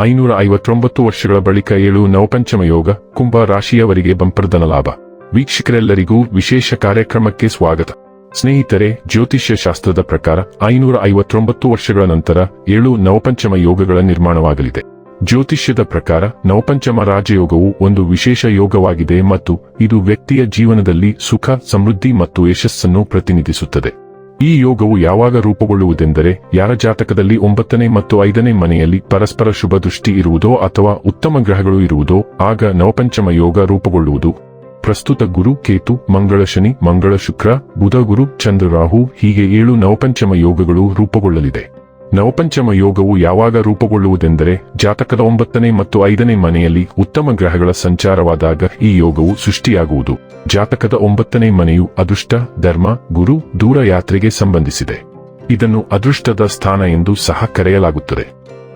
ಐನೂರ ಐವತ್ತೊಂಬತ್ತು ವರ್ಷಗಳ ಬಳಿಕ ಏಳು ನವಪಂಚಮ ಯೋಗ ಕುಂಭ ರಾಶಿಯವರಿಗೆ ಬಂಪರ್ಧನ ಲಾಭ. ವೀಕ್ಷಕರೆಲ್ಲರಿಗೂ ವಿಶೇಷ ಕಾರ್ಯಕ್ರಮಕ್ಕೆ ಸ್ವಾಗತ. ಸ್ನೇಹಿತರೆ, ಜ್ಯೋತಿಷ್ಯ ಶಾಸ್ತ್ರದ ಪ್ರಕಾರ ಐನೂರ ಐವತ್ತೊಂಬತ್ತು ವರ್ಷಗಳ ನಂತರ ಏಳು ನವಪಂಚಮ ಯೋಗಗಳ ನಿರ್ಮಾಣವಾಗಲಿದೆ. ಜ್ಯೋತಿಷ್ಯದ ಪ್ರಕಾರ ನವಪಂಚಮ ರಾಜಯೋಗವು ಒಂದು ವಿಶೇಷ ಯೋಗವಾಗಿದೆ ಮತ್ತು ಇದು ವ್ಯಕ್ತಿಯ ಜೀವನದಲ್ಲಿ ಸುಖ, ಸಮೃದ್ಧಿ ಮತ್ತು ಯಶಸ್ಸನ್ನು ಪ್ರತಿನಿಧಿಸುತ್ತದೆ. ಈ ಯೋಗವು ಯಾವಾಗ ರೂಪುಗೊಳ್ಳುವುದೆಂದರೆ ಯಾರ ಜಾತಕದಲ್ಲಿ ಒಂಬತ್ತನೇ ಮತ್ತು ಐದನೇ ಮನೆಯಲ್ಲಿ ಪರಸ್ಪರ ಶುಭ ದೃಷ್ಟಿ ಇರುವುದೋ ಅಥವಾ ಉತ್ತಮ ಗ್ರಹಗಳು ಇರುವುದೋ, ಆಗ ನವಪಂಚಮ ಯೋಗ ರೂಪುಗೊಳ್ಳುವುದು. ಪ್ರಸ್ತುತ ಗುರು ಕೇತು, ಮಂಗಳ ಶನಿ, ಮಂಗಳ ಶುಕ್ರ, ಬುಧ ಗುರು, ಚಂದ್ರ ರಾಹು ಹೀಗೆ ಏಳು ನವಪಂಚಮ ಯೋಗಗಳು ರೂಪುಗೊಳ್ಳಲಿದೆ. ನವಪಂಚಮ ಯೋಗವು ಯಾವಾಗ ರೂಪುಗೊಳ್ಳುವುದೆಂದರೆ ಜಾತಕದ ಒಂಬತ್ತನೇ ಮತ್ತು ಐದನೇ ಮನೆಯಲ್ಲಿ ಉತ್ತಮ ಗ್ರಹಗಳ ಸಂಚಾರವಾದಾಗ ಈ ಯೋಗವು ಸೃಷ್ಟಿಯಾಗುವುದು. ಜಾತಕದ ಒಂಬತ್ತನೇ ಮನೆಯು ಅದೃಷ್ಟ, ಧರ್ಮ, ಗುರು, ದೂರ ಯಾತ್ರೆಗೆ ಸಂಬಂಧಿಸಿದೆ. ಇದನ್ನು ಅದೃಷ್ಟದ ಸ್ಥಾನ ಎಂದು ಸಹ ಕರೆಯಲಾಗುತ್ತದೆ.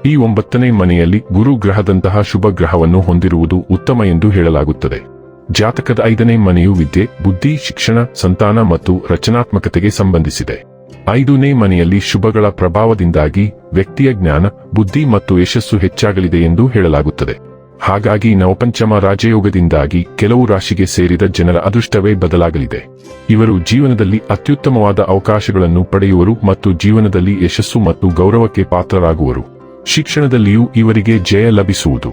ಈ ಒಂಬತ್ತನೇ ಮನೆಯಲ್ಲಿ ಗುರು ಗ್ರಹದಂತಹ ಶುಭ ಗ್ರಹವನ್ನು ಹೊಂದಿರುವುದು ಉತ್ತಮ ಎಂದು ಹೇಳಲಾಗುತ್ತದೆ. ಜಾತಕದ ಐದನೇ ಮನೆಯು ವಿದ್ಯೆ, ಬುದ್ಧಿ, ಶಿಕ್ಷಣ, ಸಂತಾನ ಮತ್ತು ರಚನಾತ್ಮಕತೆಗೆ ಸಂಬಂಧಿಸಿದೆ. ಐದನೇ ಮನೆಯಲ್ಲಿ ಶುಭಗಳ ಪ್ರಭಾವದಿಂದಾಗಿ ವ್ಯಕ್ತಿಯ ಜ್ಞಾನ, ಬುದ್ಧಿ ಮತ್ತು ಯಶಸ್ಸು ಹೆಚ್ಚಾಗಲಿದೆ ಎಂದು ಹೇಳಲಾಗುತ್ತದೆ. ಹಾಗಾಗಿ ನವಪಂಚಮ ರಾಜಯೋಗದಿಂದಾಗಿ ಕೆಲವು ರಾಶಿಗೆ ಸೇರಿದ ಜನರ ಅದೃಷ್ಟವೇ ಬದಲಾಗಲಿದೆ. ಇವರು ಜೀವನದಲ್ಲಿ ಅತ್ಯುತ್ತಮವಾದ ಅವಕಾಶಗಳನ್ನು ಪಡೆಯುವರು ಮತ್ತು ಜೀವನದಲ್ಲಿ ಯಶಸ್ಸು ಮತ್ತು ಗೌರವಕ್ಕೆ ಪಾತ್ರರಾಗುವರು. ಶಿಕ್ಷಣದಲ್ಲಿಯೂ ಇವರಿಗೆ ಜಯ ಲಭಿಸುವುದು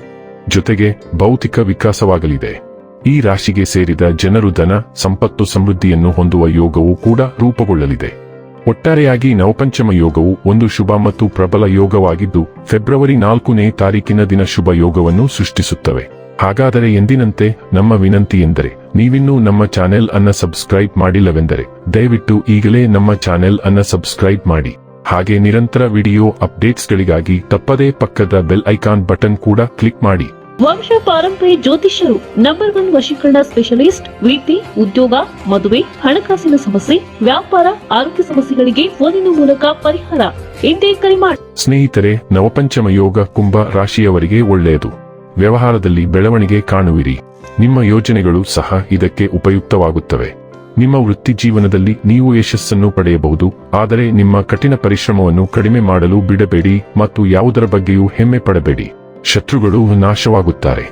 ಜೊತೆಗೆ ಭೌತಿಕ ವಿಕಾಸವಾಗಲಿದೆ. ಈ ರಾಶಿಗೆ ಸೇರಿದ ಜನರು ಧನ, ಸಂಪತ್ತು ಸಮೃದ್ಧಿಯನ್ನು ಹೊಂದುವ ಯೋಗವೂ ಕೂಡ ರೂಪುಗೊಳ್ಳಲಿದೆ. ಒಟ್ಟಾರೆಯಾಗಿ ನವಪಂಚಮ ಯೋಗವು ಒಂದು ಶುಭ ಮತ್ತು ಪ್ರಬಲ ಯೋಗವಾಗಿದ್ದು, ಫೆಬ್ರವರಿ ನಾಲ್ಕನೇ ತಾರೀಕಿನ ದಿನ ಶುಭ ಯೋಗವನ್ನು ಸೃಷ್ಟಿಸುತ್ತವೆ. ಹಾಗಾದರೆ ಎಂದಿನಂತೆ, ನಮ್ಮ ವಿನಂತಿ ಎಂದರೆ, ನೀವಿನ್ನೂ ನಮ್ಮ ಚಾನೆಲ್ ಅನ್ನ ಸಬ್ಸ್ಕ್ರೈಬ್ ಮಾಡಿಲ್ಲವೆಂದರೆ, ದಯವಿಟ್ಟು ಈಗಲೇ ನಮ್ಮ ಚಾನೆಲ್ ಅನ್ನ ಸಬ್ಸ್ಕ್ರೈಬ್ ಮಾಡಿ. ಹಾಗೆ ನಿರಂತರ ವಿಡಿಯೋ ಅಪ್ಡೇಟ್ಸ್ಗಳಿಗಾಗಿ ತಪ್ಪದೇ ಪಕ್ಕದ ಬೆಲ್ ಐಕಾನ್ ಬಟನ್ ಕೂಡ ಕ್ಲಿಕ್ ಮಾಡಿ. ವಂಶ ಪಾರಂಪರ್ಯ ಜ್ಯೋತಿಷ್ಯರು ನಂಬರ್ ಒನ್ ವಶೀಕರಣ ಸ್ಪೆಷಲಿಸ್ಟ್ ವೃತ್ತಿ ಉದ್ಯೋಗ, ಮದುವೆ, ಹಣಕಾಸಿನ ಸಮಸ್ಯೆ, ವ್ಯಾಪಾರ, ಆರೋಗ್ಯ ಸಮಸ್ಯೆಗಳಿಗೆ ಫೋನಿನ ಮೂಲಕ ಪರಿಹಾರ. ಇಂದೇ ಕರೆ ಮಾಡಿ ಸ್ನೇಹಿತರೆ, ನವಪಂಚಮ ಯೋಗ ಕುಂಭ ರಾಶಿಯವರಿಗೆ ಒಳ್ಳೆಯದು. ವ್ಯವಹಾರದಲ್ಲಿ ಬೆಳವಣಿಗೆ ಕಾಣುವಿರಿ. ನಿಮ್ಮ ಯೋಜನೆಗಳು ಸಹ ಇದಕ್ಕೆ ಉಪಯುಕ್ತವಾಗುತ್ತವೆ. ನಿಮ್ಮ ವೃತ್ತಿ ಜೀವನದಲ್ಲಿ ನೀವು ಯಶಸ್ಸನ್ನು ಪಡೆಯಬಹುದು, ಆದರೆ ನಿಮ್ಮ ಕಠಿಣ ಪರಿಶ್ರಮವನ್ನು ಕಡಿಮೆ ಮಾಡಲು ಬಿಡಬೇಡಿ ಮತ್ತು ಯಾವುದರ ಬಗ್ಗೆಯೂ ಹೆಮ್ಮೆ ಪಡಬೇಡಿ. ಶತ್ರುಗಳು ನಾಶವಾಗುತ್ತಾರೆ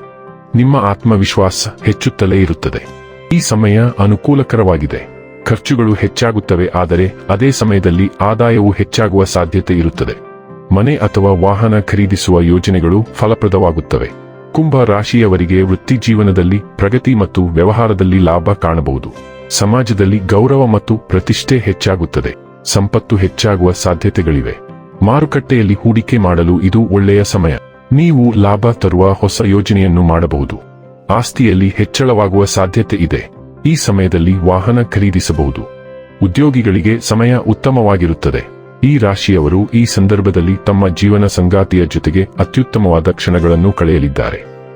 ನಿಮ್ಮ ಆತ್ಮವಿಶ್ವಾಸ ಹೆಚ್ಚುತ್ತಲೇ ಇರುತ್ತದೆ. ಈ ಸಮಯ ಅನುಕೂಲಕರವಾಗಿದೆ. ಖರ್ಚುಗಳು ಹೆಚ್ಚಾಗುತ್ತವೆ, ಆದರೆ ಅದೇ ಸಮಯದಲ್ಲಿ ಆದಾಯವು ಹೆಚ್ಚಾಗುವ ಸಾಧ್ಯತೆ ಇರುತ್ತದೆ. ಮನೆ ಅಥವಾ ವಾಹನ ಖರೀದಿಸುವ ಯೋಜನೆಗಳು ಫಲಪ್ರದವಾಗುತ್ತವೆ. ಕುಂಭ ರಾಶಿಯವರಿಗೆ ವೃತ್ತಿ ಜೀವನದಲ್ಲಿ ಪ್ರಗತಿ ಮತ್ತು ವ್ಯವಹಾರದಲ್ಲಿ ಲಾಭ ಕಾಣಬಹುದು. ಸಮಾಜದಲ್ಲಿ ಗೌರವ ಮತ್ತು ಪ್ರತಿಷ್ಠೆ ಹೆಚ್ಚಾಗುತ್ತದೆ. ಸಂಪತ್ತು ಹೆಚ್ಚಾಗುವ ಸಾಧ್ಯತೆಗಳಿವೆ. ಮಾರುಕಟ್ಟೆಯಲ್ಲಿ ಹೂಡಿಕೆ ಮಾಡಲು ಇದು ಒಳ್ಳೆಯ ಸಮಯ. ನೀವು ಲಾಭ ತರುವ ಹೊಸ ಯೋಜನೆಯನ್ನು ಮಾಡಬಹುದು. ಆಸ್ತಿಯಲ್ಲಿ ಹೆಚ್ಚಳವಾಗುವ ಸಾಧ್ಯತೆ ಇದೆ. ಈ ಸಮಯದಲ್ಲಿ ವಾಹನ ಖರೀದಿಸಬಹುದು. ಉದ್ಯೋಗಿಗಳಿಗೆ ಸಮಯ ಉತ್ತಮವಾಗಿರುತ್ತದೆ. ಈ ರಾಶಿಯವರು ಈ ಸಂದರ್ಭದಲ್ಲಿ ತಮ್ಮ ಜೀವನ ಸಂಗಾತಿಯ ಜೊತೆಗೆ ಅತ್ಯುತ್ತಮವಾದ ಕ್ಷಣಗಳನ್ನು ಕಳೆಯಲಿದ್ದಾರೆ.